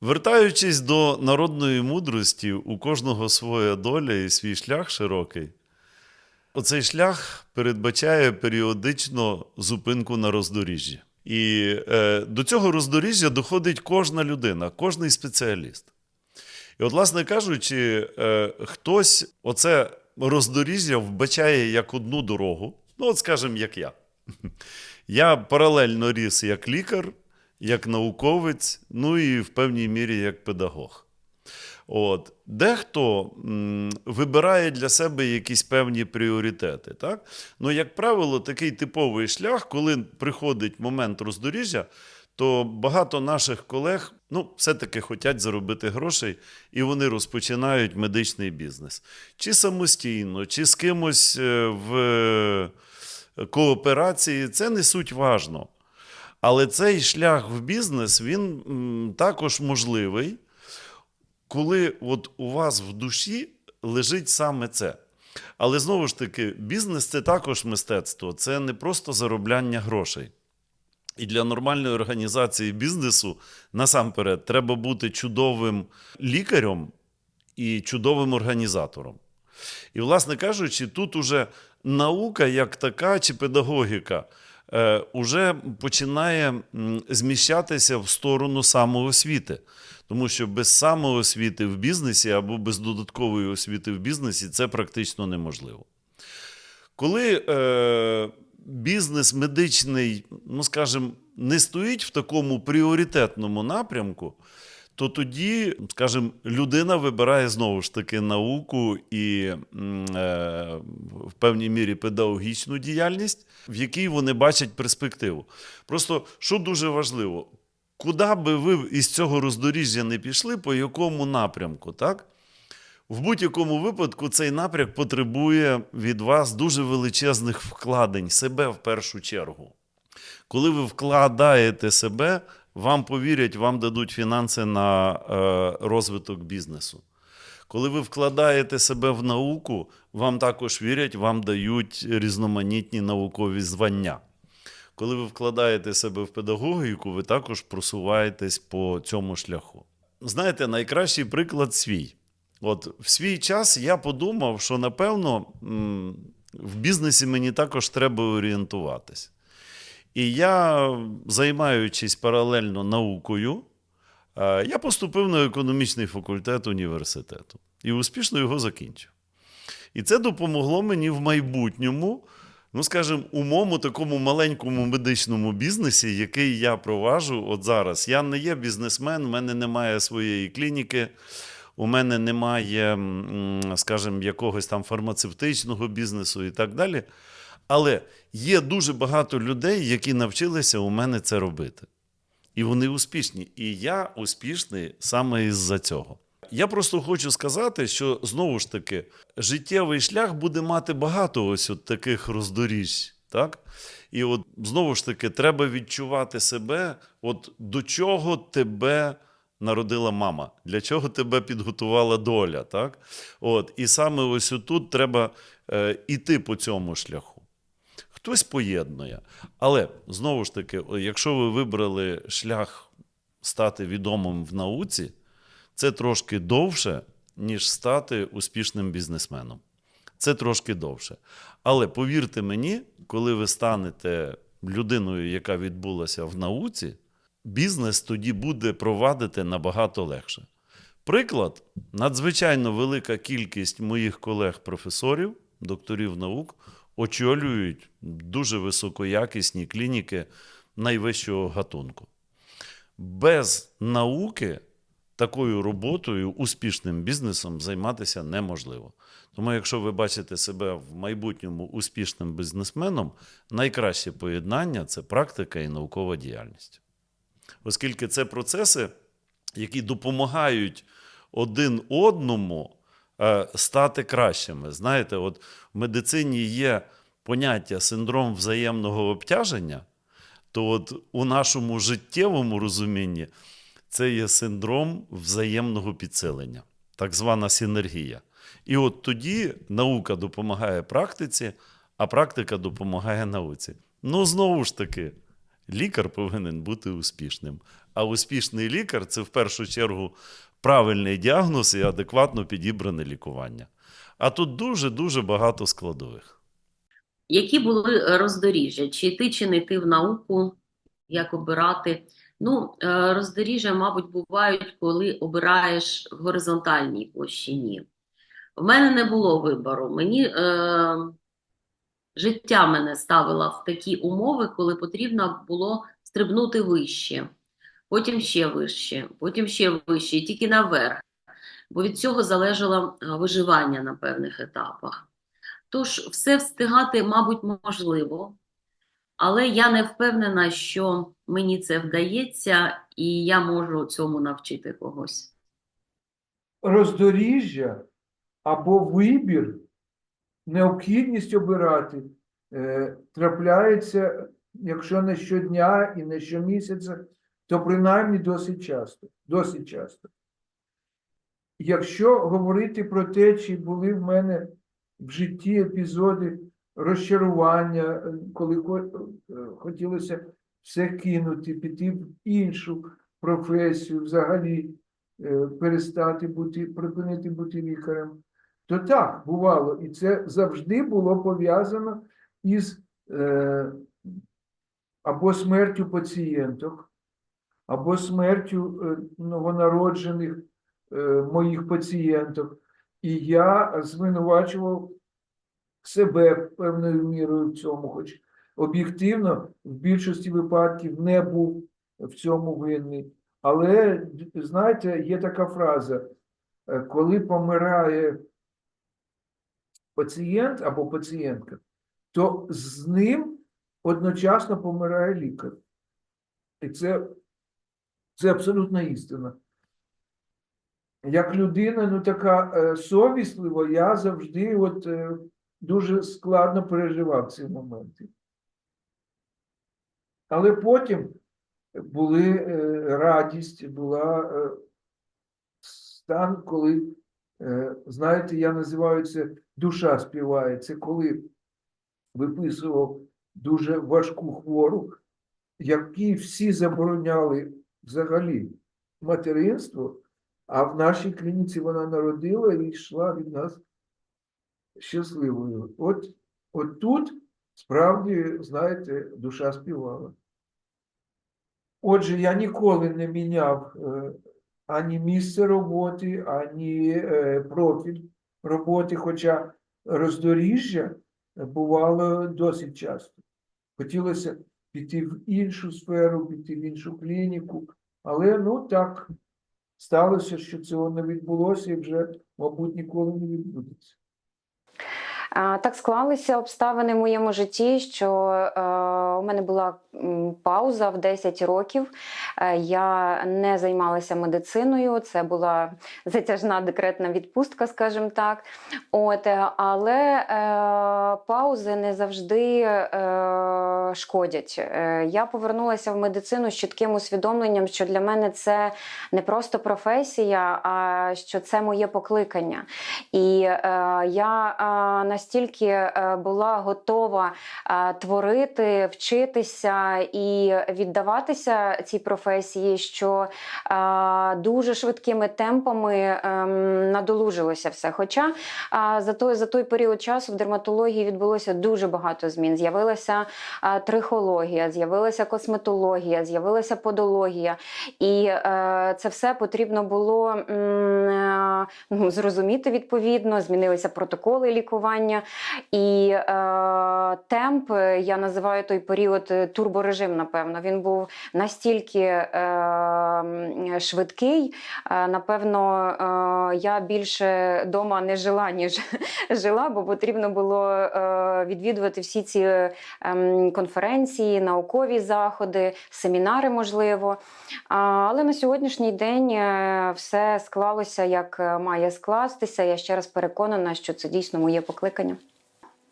Вертаючись до народної мудрості, у кожного своя доля і свій шлях широкий. Оцей шлях передбачає періодично зупинку на роздоріжжі. І е, до цього роздоріжжя доходить кожна людина, кожний спеціаліст. І, от, власне кажучи, е, хтось оце роздоріжжя вбачає як одну дорогу. Ну, от скажімо, як я. Я паралельно ріс як лікар, як науковець, ну і в певній мірі як педагог. От. Дехто вибирає для себе якісь певні пріоритети. Так? Ну, як правило, такий типовий шлях, коли приходить момент роздоріжжя, то багато наших колег ну, все-таки хочуть заробити грошей, і вони розпочинають медичний бізнес. Чи самостійно, чи з кимось е, в е, кооперації, це не суть важно. Але цей шлях в бізнес він також можливий, коли от у вас в душі лежить саме це. Але знову ж таки, бізнес це також мистецтво, це не просто заробляння грошей. І для нормальної організації бізнесу насамперед треба бути чудовим лікарем і чудовим організатором. І, власне кажучи, тут уже наука як така чи педагогіка уже починає зміщатися в сторону самоосвіти. Тому що без самоосвіти в бізнесі або без додаткової освіти в бізнесі це практично неможливо. Коли е, бізнес медичний, ну скажімо, не стоїть в такому пріоритетному напрямку, то тоді, скажімо, людина вибирає знову ж таки науку і е, в певній мірі педагогічну діяльність, в якій вони бачать перспективу. Просто що дуже важливо, куди би ви із цього роздоріжжя не пішли, по якому напрямку, так? В будь-якому випадку цей напрямок потребує від вас дуже величезних вкладень, себе в першу чергу. Коли ви вкладаєте себе, вам повірять, вам дадуть фінанси на е, розвиток бізнесу. Коли ви вкладаєте себе в науку, вам також вірять, вам дають різноманітні наукові звання. Коли ви вкладаєте себе в педагогіку, ви також просуваєтесь по цьому шляху. Знаєте, найкращий приклад свій. От в свій час я подумав, що напевно в бізнесі мені також треба орієнтуватись. І я, займаючись паралельно наукою, е, я поступив на економічний факультет університету і успішно його закінчив. І це допомогло мені в майбутньому, ну, скажімо, у моєму такому маленькому медичному бізнесі, який я проваджу от зараз. Я не є бізнесмен, у мене немає своєї клініки. У мене немає, скажімо, якогось там фармацевтичного бізнесу і так далі. Але є дуже багато людей, які навчилися у мене це робити. І вони успішні. І я успішний саме із-за цього. Я просто хочу сказати, що знову ж таки життєвий шлях буде мати багато ось от таких роздоріжжя. Так? І от знову ж таки, треба відчувати себе, от до чого тебе народила мама, для чого тебе підготувала доля. Так? От, і саме ось тут треба е, іти по цьому шляху. Хтось поєднує. Але знову ж таки, якщо ви вибрали шлях стати відомим в науці, це трошки довше, ніж стати успішним бізнесменом. Це трошки довше. Але повірте мені, коли ви станете людиною, яка відбулася в науці, бізнес тоді буде провадити набагато легше. Приклад: надзвичайно велика кількість моїх колег-професорів, докторів наук, очолюють дуже високоякісні клініки найвищого гатунку. Без науки такою роботою, успішним бізнесом займатися неможливо. Тому, якщо ви бачите себе в майбутньому успішним бізнесменом, найкраще поєднання це практика і наукова діяльність. Оскільки це процеси, які допомагають один одному стати кращими. Знаєте, от в медицині є поняття синдром взаємного обтяження, то от у нашому життєвому розумінні це є синдром взаємного підсилення, так звана синергія. І от тоді наука допомагає практиці, а практика допомагає науці. Ну, знову ж таки, Лікар повинен бути успішним. А успішний лікар це в першу чергу правильний діагноз і адекватно підібране лікування. А тут дуже-дуже багато складових. Які були роздоріжжя? Чи йти, чи не йти в науку, як обирати? Ну, е, роздоріжжя, мабуть, бувають, коли обираєш в горизонтальній площині. В мене не було вибору. Мені е, життя мене ставило в такі умови, коли потрібно було стрибнути вище, потім ще вище, потім ще вище, і тільки наверх. Бо від цього залежало виживання на певних етапах. Тож все встигати, мабуть, можливо, але я не впевнена, що мені це вдається, і я можу цьому навчити когось. роздоріжжя або вибір, необхідність обирати е, трапляється, якщо не щодня і не щомісяця, то принаймні досить часто. Досить часто. Якщо говорити про те, чи були в мене в житті епізоди розчарування, коли хотілося все кинути, піти в іншу професію, взагалі е, перестати бути, припинити бути лікарем, то так бувало. І це завжди було пов'язано із е, або смертю пацієнток, або смертю е, новонароджених е, моїх пацієнток. І я звинувачував себе певною мірою в цьому, хоч об'єктивно в більшості випадків не був в цьому винний. Але знаєте, є така фраза: е, коли помирає пацієнт або пацієнтка, то з ним одночасно помирає лікар. І це, це абсолютна істина. Як людина, ну така е, совіслива, я завжди от, е, дуже складно переживав ці моменти. Але потім були е, радість, була стан, коли, знаєте, я називаю це душа співає. Це коли виписував дуже важку хвору, якій всі забороняли взагалі материнство, а в нашій клініці вона народила і йшла від нас щасливою. От, от тут справді, знаєте, душа співала. Отже, я ніколи не міняв е, ані місце роботи, ані е, профіль роботи, хоча роздоріжжя бувало досить часто. Хотілося піти в іншу сферу, піти в іншу клініку, але ну так сталося, що цього не відбулося і вже, мабуть, ніколи не відбудеться. Так склалися обставини в моєму житті, що е, у мене була пауза в 10 років. Е, я не займалася медициною, це була затяжна декретна відпустка, скажімо так. От, е, але паузи не завжди шкодять. Я повернулася в медицину з чітким усвідомленням, що для мене це не просто професія, а що це моє покликання. І я е, настільки е, була готова е, творити, вчитися і віддаватися цій професії, що е, дуже швидкими темпами е, надолужилося все. Хоча за той, за той період часу в дерматології відбулося дуже багато змін. З'явилася трихологія, з'явилася косметологія, з'явилася подологія. І це все потрібно було ну, зрозуміти відповідно, змінилися протоколи лікування. І е, темп, е, я називаю той період е, турборежим, напевно. Він був настільки е, швидкий. Е, напевно, е, я більше вдома не жила, ніж жила, бо потрібно було е, відвідувати всі ці ем, конференції, наукові заходи, семінари, можливо. Але на сьогоднішній день все склалося як має скластися. Я ще раз переконана, що це дійсно моє покликання.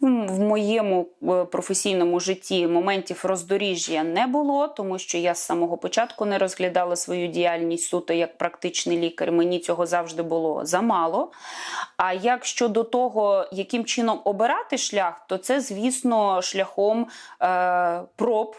М, В моєму е, професійному житті моментів роздоріжжя не було, тому що я з самого початку не розглядала свою діяльність суто як практичний лікар. Мені цього завжди було замало. А як щодо того, яким чином обирати шлях, то це, звісно, шляхом е, проб.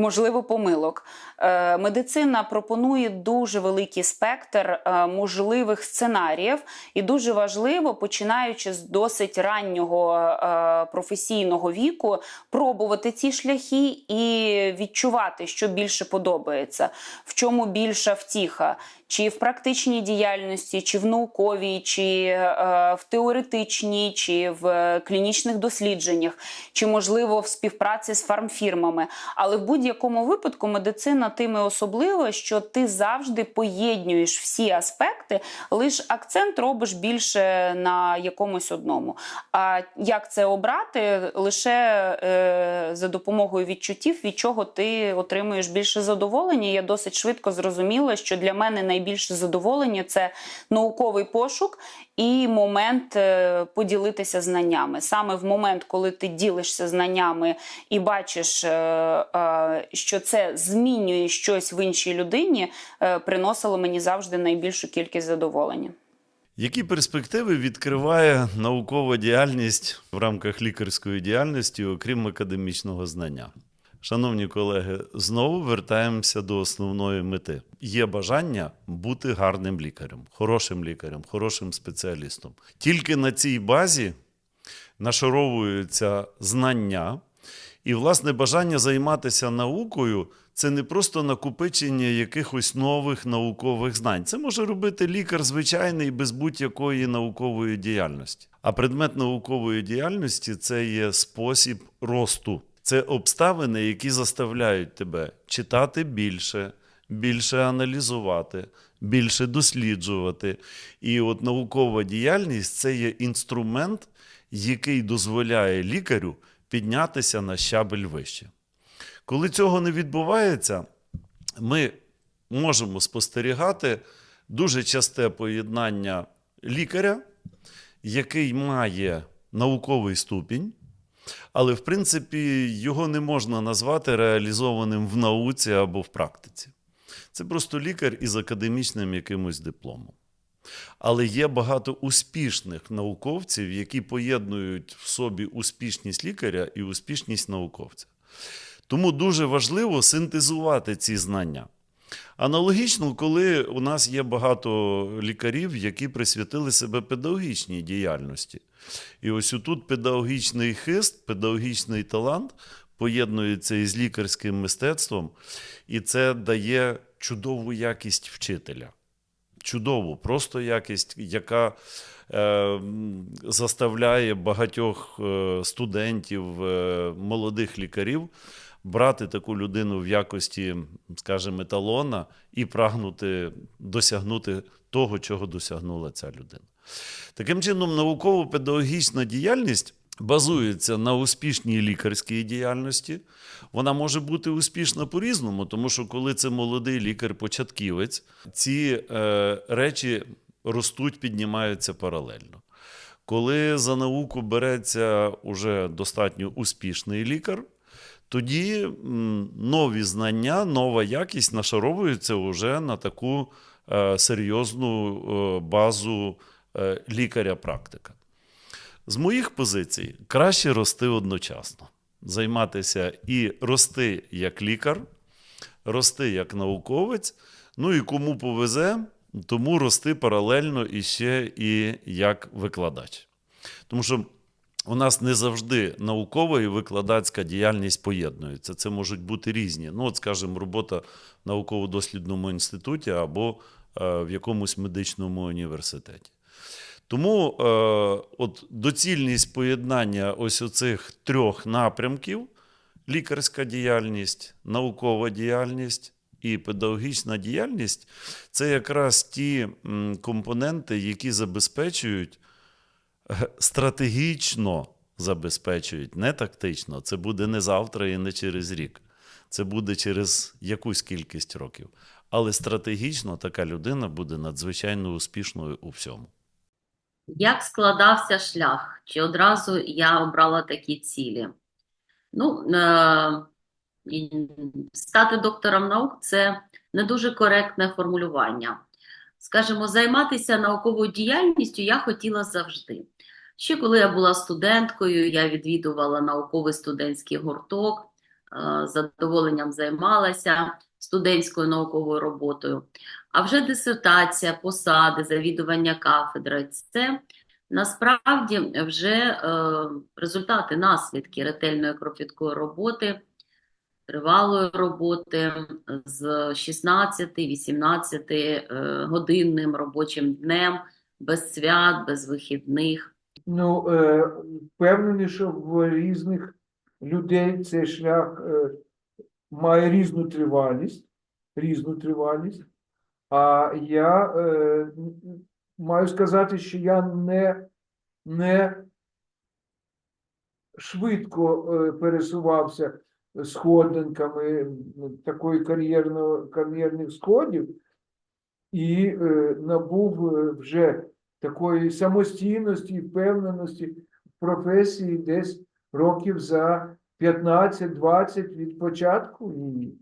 Можливо, помилок. Е, Медицина пропонує дуже великий спектр е, можливих сценаріїв, і дуже важливо, починаючи з досить раннього е, професійного віку, пробувати ці шляхи і відчувати, що більше подобається, в чому більша втіха. Чи в практичній діяльності, чи в науковій, чи е, в теоретичній, чи в е, клінічних дослідженнях, чи можливо в співпраці з фармфірмами. Але в будь-якому випадку медицина тими особлива, що ти завжди поєднуєш всі аспекти, лише акцент робиш більше на якомусь одному. А як це обрати? Лише е, за допомогою відчуттів, від чого ти отримуєш більше задоволення. Я досить швидко зрозуміла, що для мене найбільше задоволення це науковий пошук і момент е, поділитися знаннями. Саме в момент, коли ти ділишся знаннями і бачиш, е, е, що це змінює щось в іншій людині, приносило мені завжди найбільшу кількість задоволення. Які перспективи відкриває наукова діяльність в рамках лікарської діяльності, окрім академічного знання? Шановні колеги, знову вертаємося до основної мети. Є бажання бути гарним лікарем, хорошим лікарем, хорошим спеціалістом. Тільки на цій базі нашаровуються знання, і, власне, бажання займатися наукою це не просто накопичення якихось нових наукових знань. Це може робити лікар звичайний без будь-якої наукової діяльності. А предмет наукової діяльності це є спосіб росту. Це обставини, які заставляють тебе читати більше, більше аналізувати, більше досліджувати. І от наукова діяльність це є інструмент, який дозволяє лікарю піднятися на щабель вище. Коли цього не відбувається, ми можемо спостерігати дуже часте поєднання лікаря, який має науковий ступінь, але, в принципі, його не можна назвати реалізованим в науці або в практиці. Це просто лікар із академічним якимось дипломом. Але є багато успішних науковців, які поєднують в собі успішність лікаря і успішність науковця. Тому дуже важливо синтезувати ці знання. Аналогічно, коли у нас є багато лікарів, які присвятили себе педагогічній діяльності. І ось тут педагогічний хист, педагогічний талант поєднується із лікарським мистецтвом, і це дає чудову якість вчителя. Чудову, просто якість, яка е, заставляє багатьох е, студентів, е, молодих лікарів брати таку людину в якості, скажімо, еталона і прагнути досягнути того, чого досягнула ця людина. Таким чином, науково-педагогічна діяльність базується на успішній лікарській діяльності. Вона може бути успішна по-різному, тому що коли це молодий лікар-початківець, ці е, речі ростуть, піднімаються паралельно. Коли за науку береться уже достатньо успішний лікар, тоді нові знання, нова якість нашаровуються вже на таку е, серйозну е, базу е, лікаря-практика. З моїх позицій краще рости одночасно, займатися і рости як лікар, рости як науковець, ну і кому повезе, тому рости паралельно іще і як викладач. Тому що у нас не завжди наукова і викладацька діяльність поєднуються. Це можуть бути різні. Ну, от, скажімо, робота в науково-дослідному інституті або е, в якомусь медичному університеті. Тому е, от доцільність поєднання ось оцих трьох напрямків: лікарська діяльність, наукова діяльність і педагогічна діяльність це якраз ті компоненти, які забезпечують стратегічно забезпечують, не тактично. Це буде не завтра і не через рік. Це буде через якусь кількість років. Але стратегічно така людина буде надзвичайно успішною у всьому. Як складався шлях? Чи одразу я обрала такі цілі? Ну, е, стати доктором наук це не дуже коректне формулювання. Скажімо, займатися науковою діяльністю я хотіла завжди. Ще коли я була студенткою, я відвідувала науковий студентський гурток, з задоволенням займалася студентською науковою роботою. А вже дисертація, посади, завідування кафедри це насправді вже е, результати, наслідки ретельної кропіткої роботи, тривалої роботи з 16-18 е, годинним робочим днем, без свят, без вихідних. Ну, е, впевнений, що в різних людей цей шлях е, має різну тривалість, різну тривалість. А я е, маю сказати, що я не, не швидко пересувався сходинками такої кар'єрного, кар'єрних сходів і набув вже такої самостійності і впевненості в професії десь років за 15-20 від початку її.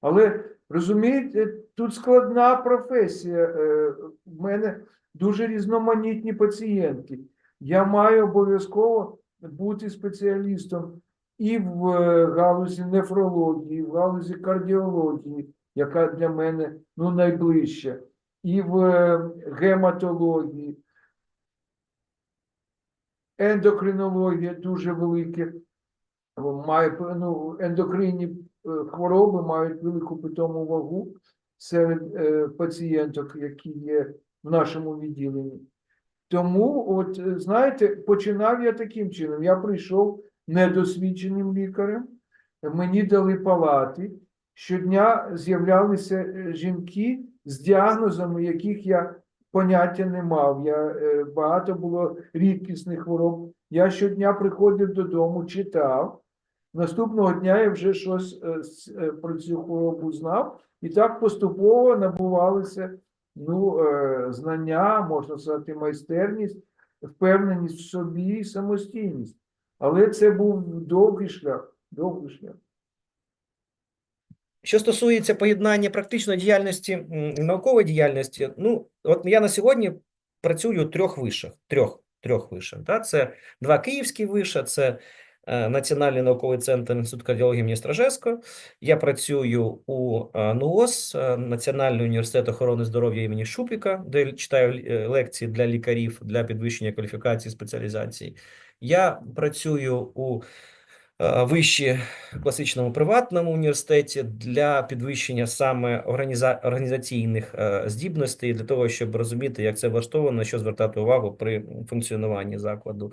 Але розумієте, тут складна професія. Е, В мене дуже різноманітні пацієнтки. Я маю обов'язково бути спеціалістом і в е, галузі нефрології, і в галузі кардіології, яка для мене ну, найближча, і в е, гематології. Ендокринологія дуже велике. Має, ну, ендокринні е, хвороби мають велику питому вагу серед е, пацієнток, які є в нашому відділенні. Тому, от, е, знаєте, починав я таким чином. Я прийшов недосвідченим лікарем, мені дали палати. Щодня з'являлися жінки з діагнозами, яких я поняття не мав. Я, е, багато було рідкісних хвороб. Я щодня приходив додому, читав. Наступного дня я вже щось е, е, про цю хворобу знав, і так поступово набувалися ну, знання, можна сказати, майстерність, впевненість в собі і самостійність. Але це був довгий шлях, довгий шлях. Що стосується поєднання практичної діяльності наукової діяльності, ну от я на сьогодні працюю у трьох вишах. Трьох, трьох вишах. Да? Це два київські виша, це е, Національний науковий центр Інститут кардіології імені Стражевського. Я працюю у е, НУОС, е, Національний університет охорони здоров'я імені Шупіка, де читаю е, лекції для лікарів для підвищення кваліфікації спеціалізації. Я працюю у е, вищі класичному приватному університеті для підвищення саме організа... організаційних е, здібностей, для того, щоб розуміти, як це влаштовано, що звертати увагу при функціонуванні закладу.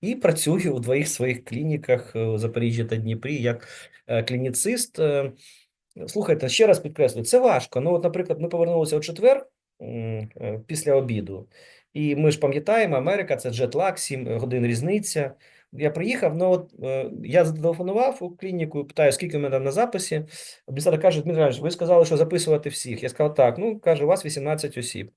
І працюю у двох своїх клініках е, у Запоріжжі та Дніпрі як клініцист. Слухайте, ще раз підкреслю, це важко. Ну, от, наприклад, ми повернулися у четвер після обіду, і ми ж пам'ятаємо, Америка це джетлаг, 7 годин різниця. Я приїхав, ну от е, я зателефонував у клініку, питаю, скільки в мене там на записі. Адміністратор каже, Дмитро Іванович, ви сказали, що записувати всіх. Я сказав, так, ну, каже, у вас 18 осіб.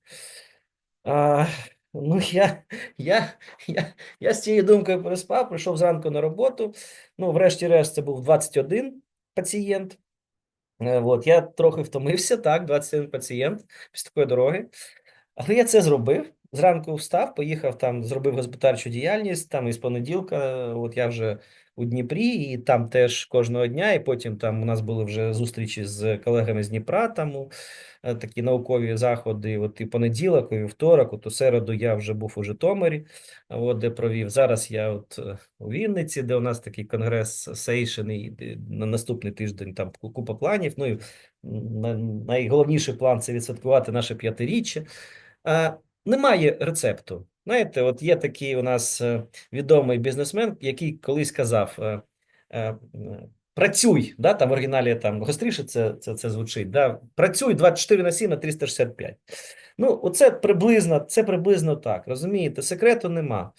А, ну, я, я, я, я з цією думкою переспав, прийшов зранку на роботу. Ну, врешті-решт, це був 21 пацієнт. Е, От, я трохи втомився, так, 21 пацієнт після такої дороги. Але я це зробив. Зранку встав, поїхав там, зробив господарчу діяльність. Там із понеділка, от я вже у Дніпрі, і там теж кожного дня. І потім там у нас були вже зустрічі з колегами з Дніпра, там е, такі наукові заходи. От і понеділок, і вівторок, от у середу я вже був у Житомирі, от де провів. Зараз я от е, у Вінниці, де у нас такий конгрес Сейшен, і на наступний тиждень там купа планів. Ну і найголовніший план це відсвяткувати наше п'ятиріччя. Немає рецепту. Знаєте, от є такий у нас е, відомий бізнесмен, який колись казав: е, е, працюй, да, там в оригіналі там гостріше це, це, це звучить. Да, працюй 24 на 7 на 365. Ну, оце приблизно, це приблизно так. Розумієте, секрету нема.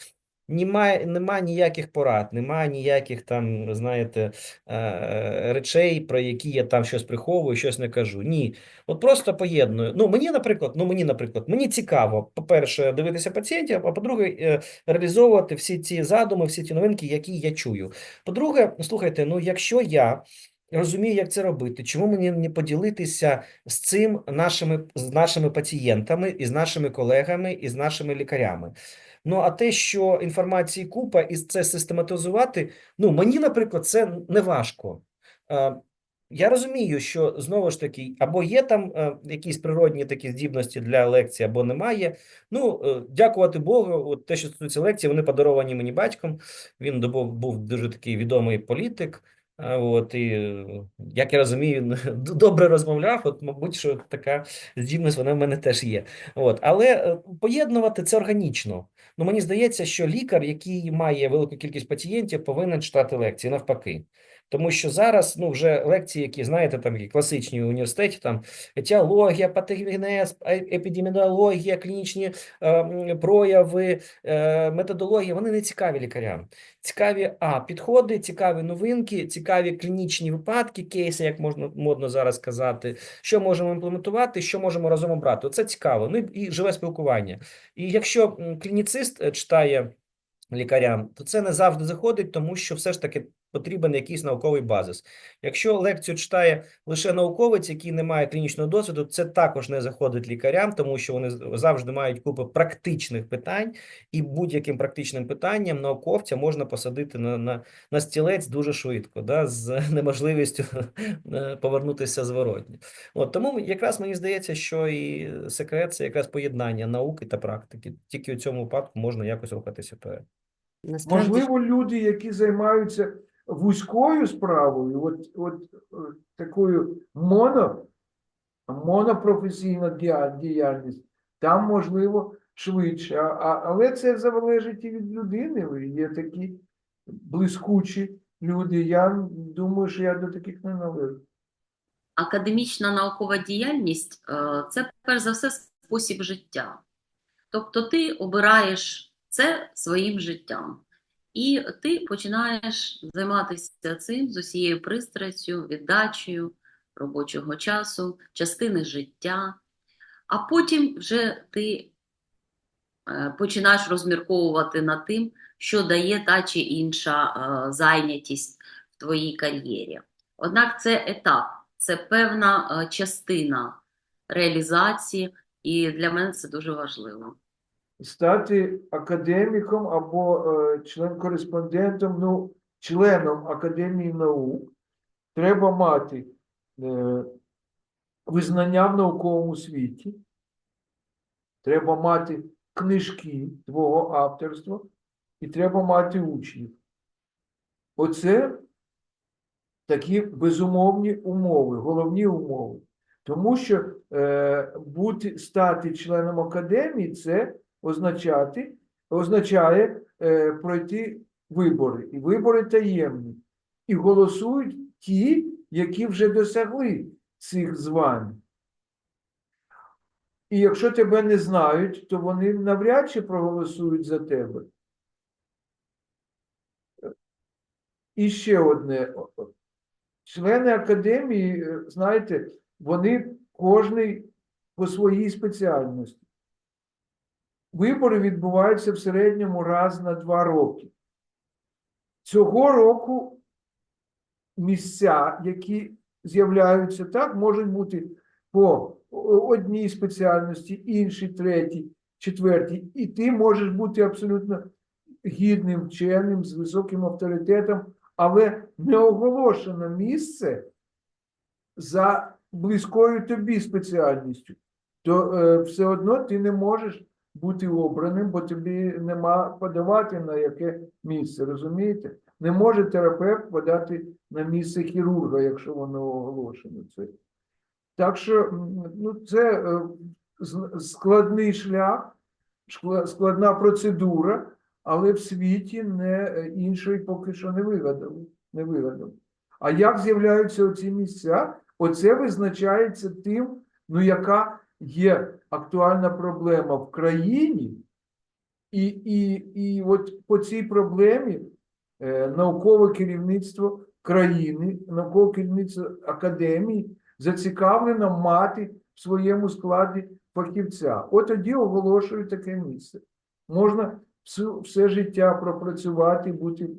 Немає, нема ніяких порад, немає ніяких там, знаєте, е, речей, про які я там щось приховую, щось не кажу. Ні. От просто поєдную. Ну, мені, наприклад, ну мені, наприклад, мені цікаво, по-перше, дивитися пацієнтів, а по-друге, е, реалізовувати всі ці задуми, всі ці новинки, які я чую. По-друге, слухайте, ну якщо я розумію, як це робити, чому мені не поділитися з цим нашими, з нашими пацієнтами, і з нашими колегами, і з нашими лікарями? Ну, а те, що інформації купа, і це систематизувати, ну, мені, наприклад, це не важко. Е, Я розумію, що знову ж таки, або є там е, якісь природні такі здібності для лекції, або немає. Ну, е, дякувати Богу, от те, що стосується лекції, вони подаровані мені батьком. Він був, дуже такий відомий політик. От, і, як я розумію, добре розмовляв. От, мабуть, що така здібність вона в мене теж є. От, але е, поєднувати це органічно. Ну, мені здається, що лікар, який має велику кількість пацієнтів, повинен читати лекції навпаки. Тому що зараз ну, вже лекції, які знаєте, там які класичні в університеті, там етіологія, патогенез, е- епідеміологія, клінічні е, прояви, е, методологія, вони не цікаві лікарям. Цікаві а підходи, цікаві новинки, цікаві клінічні випадки, кейси, як можна модно зараз казати, що можемо імплементувати, що можемо разом обрати. Це цікаво. Ну і і живе спілкування. І якщо клініцист е, читає лікарям, то це не завжди заходить, тому що все ж таки потрібен якийсь науковий базис. Якщо лекцію читає лише науковець, який не має клінічного досвіду, це також не заходить лікарям, тому що вони завжди мають купу практичних питань, і будь-яким практичним питанням науковця можна посадити на, на, на стілець дуже швидко, да, з неможливістю е, повернутися зворотні. От тому якраз мені здається, що і секрет це якраз поєднання науки та практики. Тільки у цьому випадку можна якось рухатися вперед. Насправді Можливо, люди, які займаються вузькою справою, от, от, е, такою моно, монопрофесійна діяльність, там можливо швидше. А, але це залежить і від людини. Є такі блискучі люди. Я думаю, що я до таких не належу. Академічна наукова діяльність е, це перш за все спосіб життя. Тобто ти обираєш це своїм життям. І ти починаєш займатися цим з усією пристрастю, віддачею робочого часу, частини життя. А потім вже ти е, починаєш розмірковувати над тим, що дає та чи інша е, зайнятість в твоїй кар'єрі. Однак це етап, це певна е, частина реалізації, і для мене це дуже важливо. Стати академіком або е, член-кореспондентом, ну, членом Академії наук, треба мати е, визнання в науковому світі, треба мати книжки твого авторства і треба мати учнів. Оце такі безумовні умови, головні умови. Тому що е, бути, стати членом академії це означати, означає е, пройти вибори. І вибори таємні. І голосують ті, які вже досягли цих звань. І якщо тебе не знають, то вони навряд чи проголосують за тебе. І ще одне. Члени академії, е, знаєте, вони кожний по своїй спеціальності. Вибори відбуваються в середньому раз на два роки. Цього року місця, які з'являються так, можуть бути по одній спеціальності, іншій, третій, четвертій. І ти можеш бути абсолютно гідним вченим з високим авторитетом, але не оголошено місце за близькою тобі спеціальністю, то е, все одно ти не можеш бути обраним, бо тобі нема подавати на яке місце, розумієте? Не може терапевт подати на місце хірурга, якщо воно оголошено. Це. Так що ну, це е, складний шлях, складна процедура, але в світі не е, іншої поки що не вигадали. Не вигадали. А як з'являються оці місця? Оце визначається тим, ну яка є актуальна проблема в країні, і, і, і от по цій проблемі е, наукове керівництво країни, наукове керівництво академії зацікавлено мати в своєму складі фахівця. От тоді оголошують таке місце. Можна всю, все життя пропрацювати, бути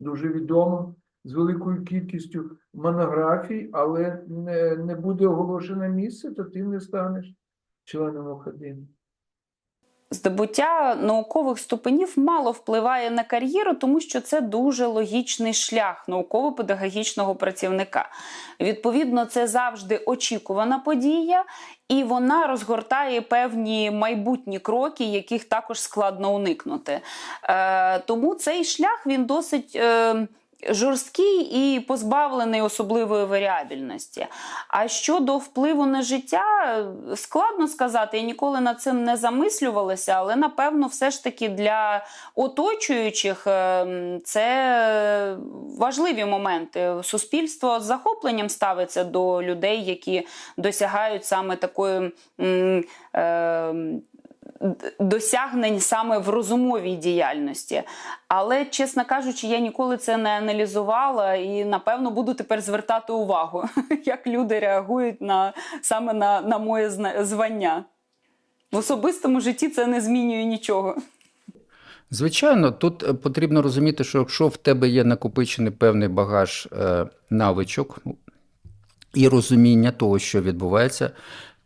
дуже відомим з великою кількістю монографій, але не, не буде оголошене місце, то ти не станеш членом академії. Здобуття наукових ступенів мало впливає на кар'єру, тому що це дуже логічний шлях науково-педагогічного працівника. Відповідно, це завжди очікувана подія, і вона розгортає певні майбутні кроки, яких також складно уникнути. Е, тому цей шлях він досить. Е, Жорсткий і позбавлений особливої варіабельності. А щодо впливу на життя, складно сказати, я ніколи над цим не замислювалася, але напевно, все ж таки для оточуючих е, це важливі моменти. Суспільство з захопленням ставиться до людей, які досягають саме такої. е, Досягнень саме в розумовій діяльності. Але, чесно кажучи, я ніколи це не аналізувала і, напевно, буду тепер звертати увагу, як люди реагують на, саме на, на моє звання. В особистому житті це не змінює нічого. Звичайно, тут е, потрібно розуміти, що якщо в тебе є накопичений певний багаж е, навичок і розуміння того, що відбувається,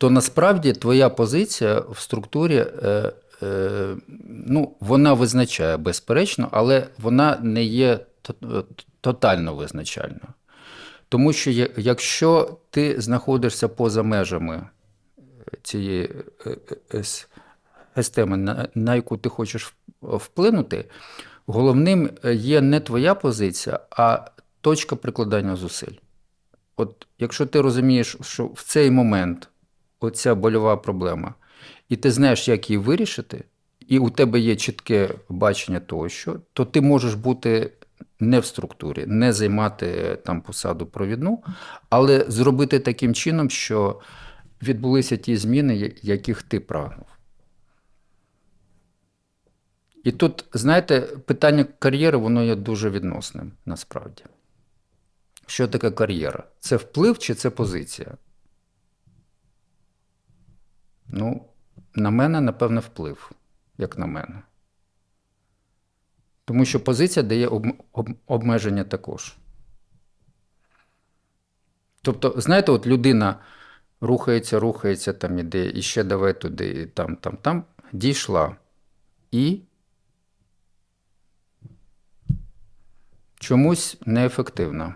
то насправді твоя позиція в структурі, е, е, ну, вона визначає безперечно, але вона не є е, тотально визначальною. Тому що якщо ти знаходишся поза межами цієї е, е, с- системи, на, яку ти хочеш вплинути, головним е, є не твоя позиція, а точка прикладання зусиль. От якщо ти розумієш, що в цей момент оця больова проблема, і ти знаєш, як її вирішити, і у тебе є чітке бачення того, що, то ти можеш бути не в структурі, не займати там посаду провідну, але зробити таким чином, що відбулися ті зміни, яких ти прагнув. І тут, знаєте, питання кар'єри, воно є дуже відносним насправді. Що таке кар'єра? Це вплив чи це позиція? Ну, на мене, напевне, вплив, як на мене. Тому що позиція дає об, об, обмеження також. Тобто, знаєте, от людина рухається, рухається, там іде, і ще давай туди, і там, там, там, дійшла. І чомусь неефективна.